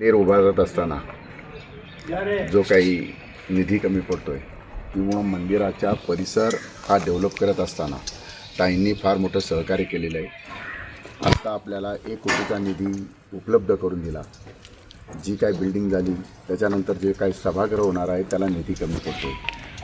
उभारत असताना जो काही निधी कमी पडतोय किंवा मंदिराचा परिसर हा डेव्हलप करत असताना ताईंनी फार मोठं सहकार्य केलेलं आहे. आत्ता आपल्याला एक कोटीचा निधी उपलब्ध करून दिला. जी काय बिल्डिंग झाली त्याच्यानंतर जे काही सभागृह होणार आहे त्याला निधी कमी पडतो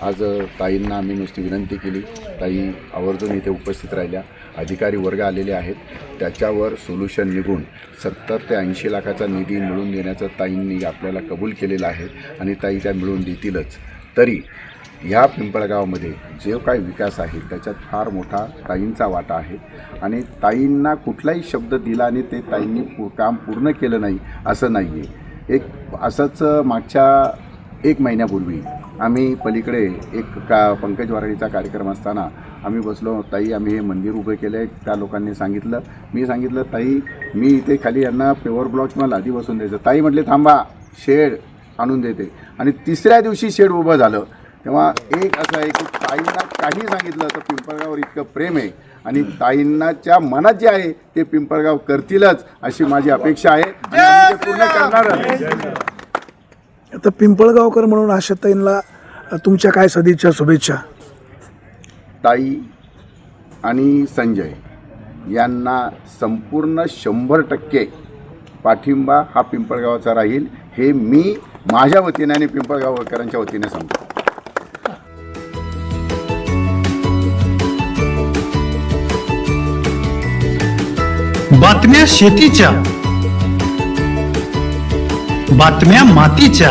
आज ताईंना आम्ही नुसती विनंती केली. ताई आवर्जून इथे उपस्थित राहिल्या. अधिकारी वर्ग आलेले आहेत. त्याच्यावर सोल्युशन निघून सत्तर ते ऐंशी लाखाचा निधी मिळवून देण्याचं ताईंनी आपल्याला कबूल केलेलं आहे आणि ताई त्या मिळवून देतीलच. तरी ह्या पिंपळगावामध्ये जे काही विकास आहे त्याच्यात फार मोठा ताईंचा वाटा आहे आणि ताईंना कुठलाही शब्द दिला आणि ते ताईंनी काम पूर्ण केलं नाही असं नाही आहे एक असंच मागच्या एक महिन्यापूर्वी आम्ही पलीकडे एक का पंकज वाराडीचा कार्यक्रम असताना आम्ही बसलो. ताई आम्ही हे मंदिर उभं केलं. आहे त्या लोकांनी सांगितलं. मी सांगितलं ताई मी इथे खाली यांना पेवर ब्लॉक मला आधी बसून द्यायचं. ताई म्हटले थांबा शेड आणून देते. आणि तिसऱ्या दिवशी शेड उभं झालं. तेव्हा एक असं आहे की ताईंना काही सांगितलं तर पिंपळगावर इतकं प्रेम आहे. आणि ताईंनाच्या मनात जे आहे ते पिंपळगाव करतीलच अशी माझी अपेक्षा आहे. ते पूर्ण आता पिंपळगावकर म्हणून आशाताईंना तुमच्या काय सदिच्छा शुभेच्छा? ताई आणि संजय यांना संपूर्ण शंभर टक्के पाठिंबा हा पिंपळगावाचा राहील. हे मी माझ्या वतीने आणि पिंपळगावकरांच्या वतीने सांगतो. बातम्या शेतीच्या बातम्या मातीच्या